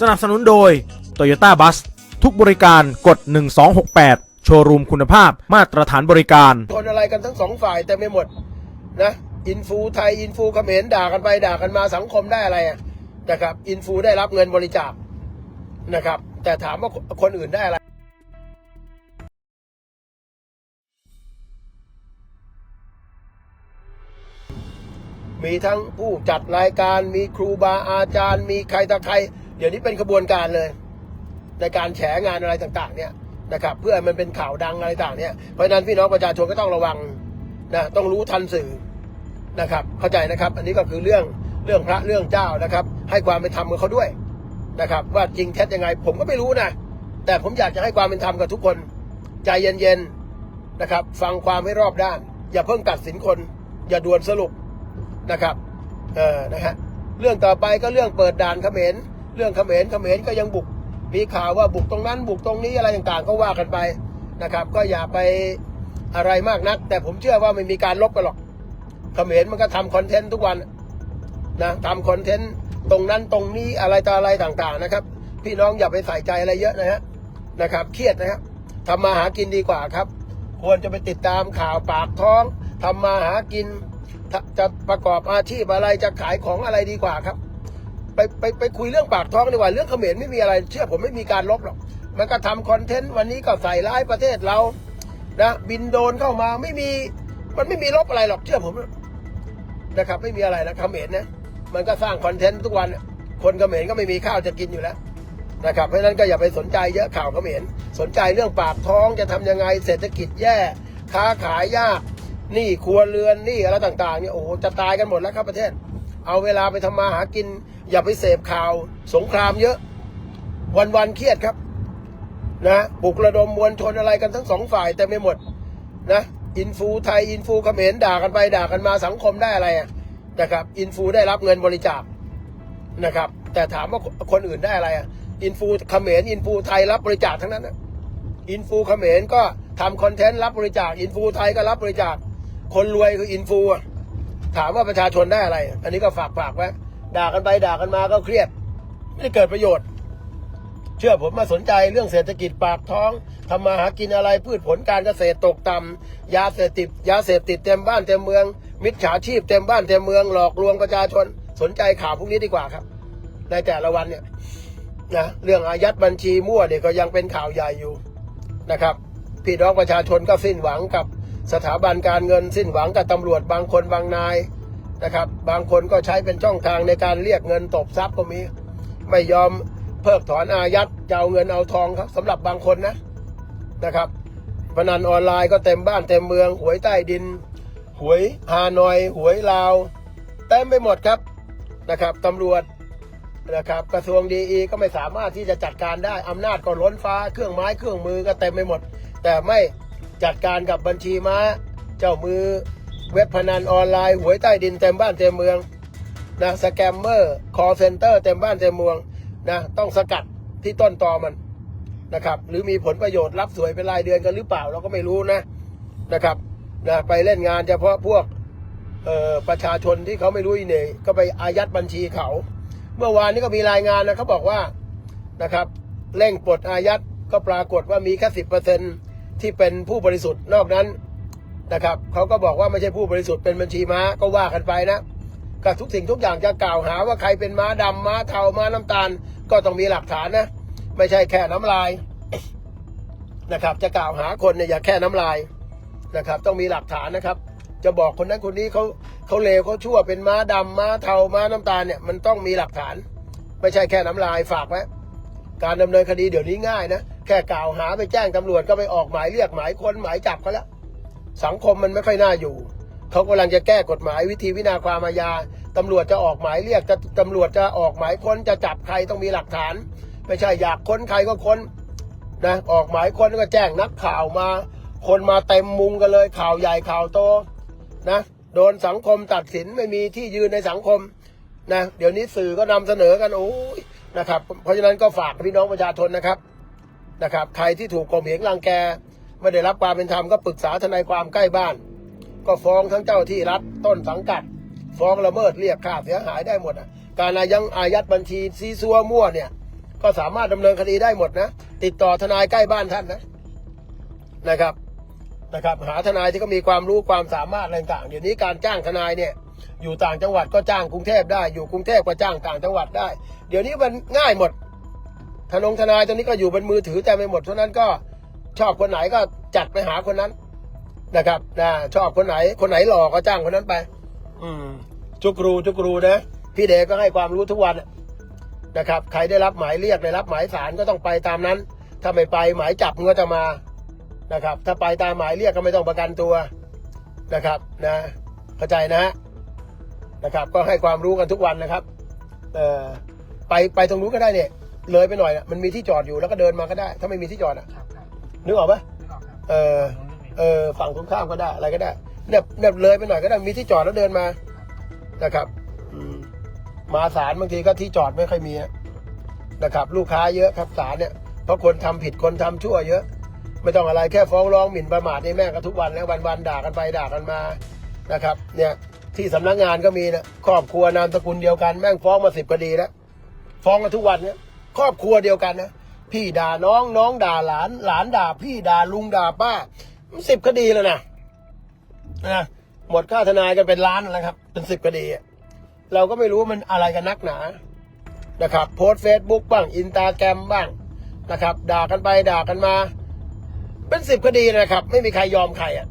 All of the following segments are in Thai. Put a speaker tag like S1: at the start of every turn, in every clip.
S1: สนับสนุนโดย Toyota Bus ทุกบริการกด 1268 โชว์รูมคุณภาพมาตรฐานบริการ
S2: ทนอะไรกันทั้งสองฝ่ายแต่ไม่หมดนะอินฟูไทยอินฟูเขมรด่ากันไปด่ากันมาสังคมได้อะไรอะนะครับอินฟูได้รับเงินบริจาคนะครับ แต่ถามว่าคนอื่นได้อะไรมีทั้งผู้จัดรายการมีครูบาอาจารย์ มีใครต่อใคร เดี๋ยวนี้เป็นขบวนการเลย ในการแฉงานอะไรต่าง ๆ เนี่ยนะครับ เพื่อให้มันเป็นข่าวดังอะไรต่างเนี่ยเพราะนั้นพี่น้องประชาชนก็ต้องระวังนะต้องรู้ทันสื่อนะครับ เข้าใจนะครับ อันนี้ก็คือเรื่องเรื่องพระเรื่องเจ้านะครับ ให้ความเป็นธรรมกับเขาด้วยนะครับ ว่าจริงเท็จยังไง ผมก็ไม่รู้นะแต่ผมอยากจะให้ความเป็นธรรมกับทุกคน ใจเย็นๆนะครับ ฟังความให้รอบด้าน อย่าเพิ่งตัดสินคน อย่าด่วนสรุปนะครับเออนะฮะเรื่องต่อไปก็เรื่องเปิดด่านเขมร เรื่องเขมรเขมรก็ยังบุก มีข่าวว่าบุกตรงนั้น บุกตรงนี้อะไรต่างๆ ก็ว่ากันไปนะครับ ก็อย่าไปอะไรมากนัก แต่ผมเชื่อว่าไม่มีการลบกันหรอกเขมรมันก็ทำคอนเทนต์ทุกวันนะทำคอนเทนต์ตรงนั้นตรงนี้อะไรต่ออะไรต่างๆนะครับ พี่น้องอย่าไปใส่ใจอะไรเยอะนะฮะนะครับ เครียดนะครับทำมาหากินดีกว่าครับ ควรจะไปติดตามข่าวปากท้องทำมาหากินจะประกอบอาชีพอะไรจะขายของอะไรดีกว่าครับ ไปไปไปคุยเรื่องปากท้องดีกว่าเรื่องเขมรไม่มีอะไร เชื่อผมไม่มีการลบหรอก มันก็ทำคอนเทนต์วันนี้ก็ใส่ร้ายประเทศเรานะบินโดนเข้ามาไม่มีมันไม่มีลบอะไรหรอกเชื่อผมนะครับ ไม่มีอะไรนะเขมรนะมันก็สร้างคอนเทนต์ทุกวันคนเขมรก็ไม่มีข้าวจะกินอยู่แล้วนะครับเพราะฉะนั้นก็อย่าไปสนใจเยอะข่าวเขมรสนใจเรื่องปากท้องจะทำยังไงเศรษฐกิจแย่ ค้าขายยากหนี้ครัวเรือนหนี้อะไรต่างๆเนี่ยโอ้โหจะตายกันหมดแล้วครับประเทศ เอาเวลาไปทำมาหากิน อย่าไปเสพข่าวสงครามเยอะ วันๆเครียดครับนะปลุกระดมมวลชนอะไรกันทั้งสองฝ่ายแต่ไม่หมดนะอินฟูไทยอินฟูเขมรด่ากันไปด่ากันมาสังคมได้อะไรอะนะครับอินฟูได้รับเงินบริจาคนะครับ แต่ถามว่าคนอื่นได้อะไรอะอินฟูเขมรอินฟูไทยรับบริจาคทั้งนั้นนะอินฟูเขมรก็ทำคอนเทนต์รับบริจาคอินฟูไทยก็รับบริจาคคนรวยคืออินฟูอะ ถามว่าประชาชนได้อะไร อันนี้ก็ฝากฝากไว้ด่ากันไปด่ากันมาก็เครียด ไม่ได้เกิดประโยชน์ เชื่อผมมาสนใจเรื่องเศรษฐกิจปากท้องทำมาหากินอะไรพืชผลการเกษตรตกต่ำยาเสพติดยาเสพติดเต็มบ้านเต็มเมือง มิจฉาชีพเต็มบ้านเต็มเมืองหลอกลวงประชาชน สนใจข่าวพวกนี้ดีกว่าครับ ในแต่ละวันเนี่ยนะเรื่องอายัดบัญชีมั่วเนี่ยก็ยังเป็นข่าวใหญ่อยู่นะครับพี่น้องประชาชนก็สิ้นหวังกับ สถาบันการเงินสิ้นหวังกับตำรวจบางคนบางนายนะครับ บางคนก็ใช้เป็นช่องทางในการเรียกเงินตบทรัพย์ก็มี ไม่ยอมเพิกถอนอายัดจะเอาเงินเอาทองครับสำหรับบางคนนะนะครับพนันออนไลน์ก็เต็มบ้านเต็มเมืองหวยใต้ดิน หวยฮานอย หวยลาวเต็มไปหมดครับนะครับตำรวจนะครับกระทรวงดีอีก็ไม่สามารถที่จะจัดการได้อำนาจก็ล้นฟ้าเครื่องไม้เครื่องมือก็เต็มไปหมด แต่ไม่ จัดการกับบัญชีม้า เจ้ามือเว็บพนันออนไลน์หวยใต้ดินเต็มบ้านเต็มเมืองนะสแกมเมอร์คอเซ็นเตอร์เต็มบ้านเต็มเมืองนะต้องสกัดที่ต้นตอมันนะครับหรือมีผลประโยชน์รับสวยเป็นรายเดือนกันหรือเปล่าเราก็ไม่รู้นะนะครับนะไปเล่นงานเฉพาะพวกประชาชนที่เขาไม่รู้อีเหน่ก็ไปอายัดบัญชีเขา เมื่อวานนี้ก็มีรายงานนะเขาบอกว่านะครับเร่งปลดอายัดก็ปรากฏว่ามีแค่สิบเปอร์เซ็นต์ ที่เป็นผู้บริสุทธิ์นอกนั้นนะครับเขาก็บอกว่าไม่ใช่ผู้บริสุทธิ์เป็นบัญชีม้าก็ว่ากันไปนะก็ทุกสิ่งทุกอย่างจะกล่าวหาว่าใครเป็นม้าดำม้าเทาม้าน้ำตาล ก็ต้องมีหลักฐานนะ ไม่ใช่แค่น้ำลายนะครับ จะกล่าวหาคนเนี่ยอย่าแค่น้ำลายนะครับ ต้องมีหลักฐานนะครับ จะบอกคนนั้นคนนี้เขาเขาเลวเขาชั่วเป็นม้าดำม้าเทาม้าน้ำตาลเนี่ยมันต้องมีหลักฐาน ไม่ใช่แค่น้ำลายฝากไว้การดำเนินคดีเดี๋ยวนี้ง่ายนะ แค่กล่าวหาไปแจ้งตำรวจก็ไปออกหมายเรียกหมายค้นหมายจับเขาแล้ว สังคมมันไม่ค่อยน่าอยู่ เขากำลังจะแก้กฎหมายวิธีวินาความอาญาตำรวจจะออกหมายเรียกจะตำรวจจะออกหมายค้นจะจับใครต้องมีหลักฐาน ไม่ใช่อยากค้นใครก็ค้นนะออกหมายค้นก็แจ้งนักข่าวมา คนมาเต็มมุงกันเลยข่าวใหญ่ข่าวโตนะโดนสังคมตัดสินไม่มีที่ยืนในสังคมนะเดี๋ยวนี้สื่อก็นำเสนอกันโอ้ยนะครับ เพราะฉะนั้นก็ฝากพี่น้องประชาชนนะครับ นะครับใครที่ถูกข่มเหงรังแกไม่ได้รับความเป็นธรรมก็ปรึกษาทนายความใกล้บ้าน ก็ฟ้องทั้งเจ้าที่รัฐต้นสังกัด ฟ้องละเมิดเรียกค่าเสียหายได้หมดอะการอายังอายัดบัญชีซีซัวมั่วเนี่ย ก็สามารถดำเนินคดีได้หมดนะ ติดต่อทนายใกล้บ้านท่านนะนะครับนะครับ หาทนายที่ก็มีความรู้ความสามารถอะไรต่างๆเดี๋ยวนี้การจ้างทนายเนี่ยอยู่ต่างจังหวัดก็จ้างกรุงเทพได้อยู่กรุงเทพก็จ้างต่างจังหวัดได้ เดี๋ยวนี้มันง่ายหมด ทนงทนายตอนนี้ก็อยู่บนมือถือแต่ไม่หมดเพรานั้นก็ชอบคนไหนก็จัดไปหาคนนั้นนะครับนะชอบคนไหน คนไหนหล่อก็จ้างคนนั้นไป อืมจุกรูจุกรูนะพี่เดก็ให้ความรู้ทุกวันนะครับ ใครได้รับหมายเรียกได้รับหมายสารก็ต้องไปตามนั้น ถ้าไม่ไปหมายจับก็จะมานะครับ ถ้าไปตามหมายเรียกก็ไม่ต้องประกันตัวนะครับนะเข้าใจนะฮะนะครับ ก็ให้ความรู้กันทุกวันนะครับ เออไปไปตรงนู้นก็ได้เนี่ย เลยไปหน่อยนะมันมีที่จอดอยู่แล้วก็เดินมาก็ได้ ถ้าไม่มีที่จอดอะ
S3: ครับครับ
S2: นึกออกปะ
S3: นึกออกครับ
S2: เออเออฝั่งตรงข้ามก็ได้อะไรก็ได้เนี่ยเนี่ยเลยไปหน่อยก็ได้มีที่จอดแล้วเดินมานะครับอืมมาศาลบางทีก็ที่จอดไม่ค่อยมีอะนะครับ ลูกค้าเยอะครับศาลเนี่ยเพราะคนทำผิดคนทำชั่วเยอะ ไม่ต้องอะไรแค่ฟ้องร้องหมิ่นประมาทนี่แม่งก็ทุกวันแล้ววันๆด่ากันไปด่ากันมานะครับ เนี่ยที่สำนักงานก็มีนะครอบครัวนามสกุลเดียวกันแม่งฟ้องมาสิบคดีแล้วฟ้องกันทุกวันเนี่ย ครอบครัวเดียวกันนะ พี่ด่าน้องน้องด่าหลาน หลานด่า พี่ด่าลุงด่าป้าสิบคดีแล้วนะนะหมดค่าทนายกันเป็นล้านแล้วครับ เป็นสิบคดีเราก็ไม่รู้ว่ามันอะไรกันนักหนานะครับ โพสเฟซบุ๊กบ้างอินตาแกรมบ้างนะครับ ด่ากันไปด่ากันมา เป็นสิบคดีนะครับ ไม่มีใครยอมใครอะ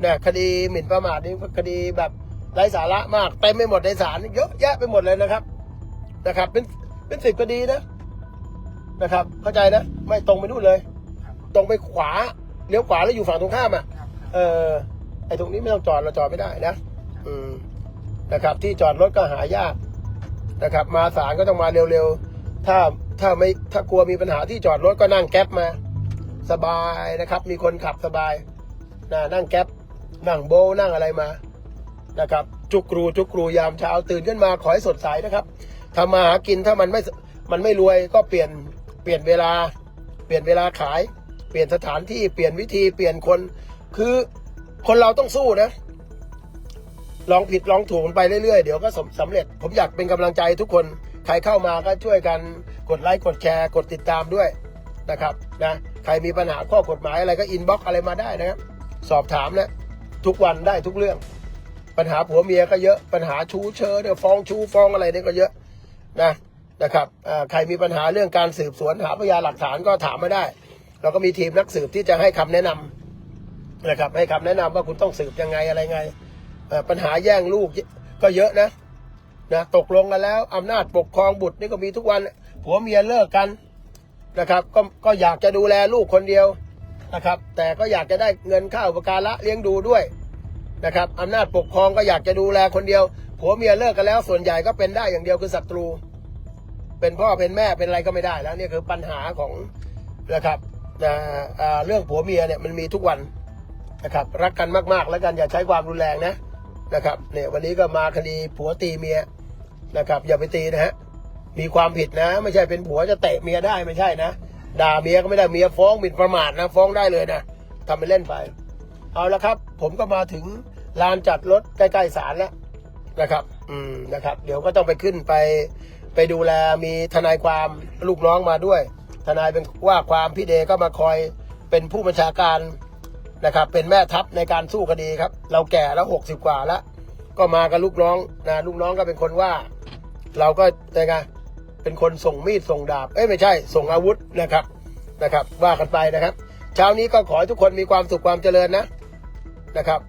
S2: เนี่ยคดีหมิ่นประมาทนี่คดีแบบไร้สาระมากเต็มไปหมดในศาลเยอะแยะไปหมดเลยนะครับนะครับ เป็น เป็นสิบคดีนะนะครับ เข้าใจนะ ไม่ตรงไปนู่นเลย
S3: ครับ
S2: ตรงไปขวาเลี้ยวขวาแล้วอยู่ฝั่งตรงข้ามอะ
S3: ครับ
S2: เออไอ้ตรงนี้ไม่ต้องจอดเราจอดไม่ได้นะอืมนะครับ ที่จอดรถก็หายากนะครับ มาศาลก็ต้องมาเร็วๆถ้าถ้าไม่ถ้ากลัวมีปัญหาที่จอดรถก็นั่งแก๊ปมา สบายนะครับ มีคนขับสบายนะนั่งแก๊ปนั่งโบว์นั่งอะไรมานะครับ จุกรูจุกรูยามเช้าตื่นขึ้นมาขอให้สดใสนะครับ ทำมาหากินถ้ามันไม่มันไม่รวยก็เปลี่ยนเปลี่ยนเวลา เปลี่ยนเวลาขาย เปลี่ยนสถานที่เปลี่ยนวิธีเปลี่ยนคน คือคนเราต้องสู้นะ ลองผิดลองถูกไปเรื่อยๆ เดี๋ยวก็สำสำเร็จ ผมอยากเป็นกำลังใจทุกคน ใครเข้ามาก็ช่วยกันกดไลค์กดแชร์ กดติดตามด้วยนะครับนะใครมีปัญหาข้อกฎหมายอะไรก็อินบ็อกอะไรมาได้นะครับ สอบถามนะทุกวันได้ทุกเรื่อง ปัญหาผัวเมียก็เยอะปัญหาชู้เชิญเนี่ยฟ้องชู้ฟ้องอะไรเนี่ยก็เยอะ นะนะครับใครมีปัญหาเรื่องการสืบสวนหาพยานหลักฐานก็ถามมาได้ เราก็มีทีมนักสืบที่จะให้คำแนะนำนะครับให้คำแนะนำว่าคุณต้องสืบยังไงอะไรไง ปัญหาแย่งลูกก็เยอะนะนะตกลงกันแล้วอำนาจปกครองบุตรนี่ก็มีทุกวันผัวเมียเลิกกันนะครับ ก็ก็อยากจะดูแลลูกคนเดียวนะครับ แต่ก็อยากจะได้เงินข้าอุปการะเลี้ยงดูด้วยนะครับอำนาจปกครองก็อยากจะดูแลคนเดียว ผัวเมียเลิกกันแล้ว ส่วนใหญ่ก็เป็นได้อย่างเดียวคือศัตรู เป็นพ่อเป็นแม่เป็นอะไรก็ไม่ได้แล้วนี่คือปัญหาของนะครับเรื่องผัวเมียเนี่ยมันมีทุกวันนะครับ รักกันมากๆ แล้วกันอย่าใช้ความรุนแรงนะนะครับเนี่ยวันนี้ก็มาคดีผัวตีเมียนะครับ อย่าไปตีนะฮะมีความผิดนะ ไม่ใช่เป็นผัวจะเตะเมียได้ไม่ใช่นะด่าเมียก็ไม่ได้เมียฟ้องหมิ่นประมาทนะฟ้องได้เลยนะทำไปเล่นไป เอาละครับ ผมก็มาถึงลานจัดรถใกล้ๆศาลแล้ว นะครับ อืมนะครับ เดี๋ยวก็ต้องไปขึ้นไปไปดูแลมีทนายความลูกน้องมาด้วย ทนายเป็นว่าความพี่เดก็มาคอยเป็นผู้บัญชาการนะครับ เป็นแม่ทัพในการสู้คดีครับ เราแก่แล้วหกสิบกว่าแล้ว ก็มากับลูกน้องนะลูกน้องก็เป็นคนว่า เราก็ยังไงเป็นคนส่งมีดส่งดาบเอ้ยไม่ใช่ ส่งอาวุธนะครับนะครับ ว่ากันไปนะครับ เช้านี้ก็ขอให้ทุกคนมีความสุขความเจริญนะนะครับ